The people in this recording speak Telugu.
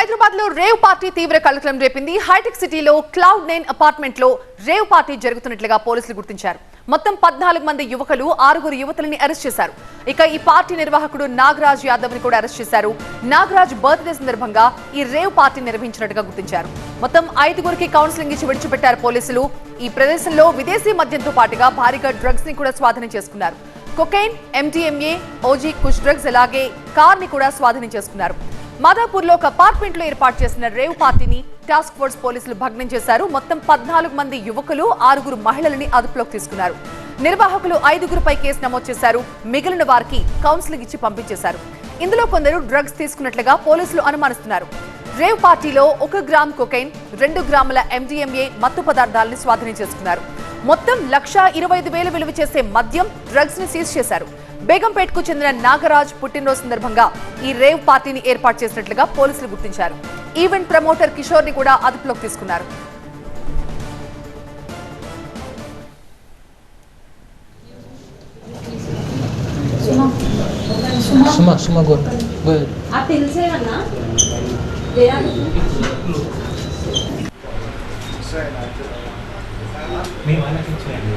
హైదరాబాద్లో రేవ్ పార్టీ తీవ్ర కలకలం రేపింది. హైటెక్ సిటీలో క్లౌడ్ నైన్ అపార్ట్మెంట్లో రేవ్ పార్టీ జరుగుతున్నట్లుగా పోలీసులు గుర్తించారు. మొత్తం పద్నాలుగు మంది యువకులు ఆరుగురు యువతులని అరెస్ట్ చేశారు. ఇక ఈ పార్టీ నిర్వాహకుడు నాగరాజ్ యాదవ్ని కూడా అరెస్ట్ చేశారు. నాగరాజ్ బర్త్డే సందర్భంగా ఈ రేవ్ పార్టీ నిర్వహించినట్టుగా గుర్తించారు. మొత్తం ఐదుగురికి కౌన్సిలింగ్ ఇచ్చి విడిచిపెట్టారు పోలీసులు. ఈ ప్రదేశంలో విదేశీ మద్యంతో పాటుగా భారీగా డ్రగ్స్ని కూడా స్వాధీనం చేసుకున్నారు. Cocaine MDMA OG kush drugs అలాగే కార్ని కూడా స్వాధీనం చేసుకున్నారు. మాదాపూర్లో ఒక అపార్ట్మెంట్లో ఏర్పాటు చేసిన రేవ్ పార్టీని టాస్క్ ఫోర్స్ పోలీసులు భగ్నం చేశారు. మొత్తం పద్నాలుగు మంది యువకులు ఆరుగురు మహిళలని అదుపులోకి తీసుకున్నారు. నిర్వాహకులు ఐదుగురుపై కేసు నమోదు చేశారు. మిగిలిన వారికి కౌన్సిలింగ్ ఇచ్చి పంపించేశారు. ఇందులో కొందరు డ్రగ్స్ తీసుకున్నట్లుగా పోలీసులు అనుమానిస్తున్నారు. రేవ్ పార్టీలో ఒక గ్రామ్ కొకైన్ రెండు గ్రాముల ఎండిఎంఏ మత్తు పదార్థాలను స్వాధీనం చేసుకున్నారు. మొత్తం లక్ష ఇరవై ఐదు వేలు విలువ చేసే మద్యం డ్రగ్స్ని సీజ్ చేశారు. బేగంపేట్కు చెందిన నాగరాజ్ పుట్టినరోజు సందర్భంగా ఈ రేవ్ పార్టీని ఏర్పాటు చేసినట్లుగా పోలీసులు గుర్తించారు. ఈవెంట్ ప్రమోటర్ కిషోర్ని కూడా అదుపులోకి తీసుకున్నారు. సుమా. సుమా. గో గో ఆ తెలిసేవన్నా వేయాలి మీ వాళ్ళకి ఇచ్చేయండి.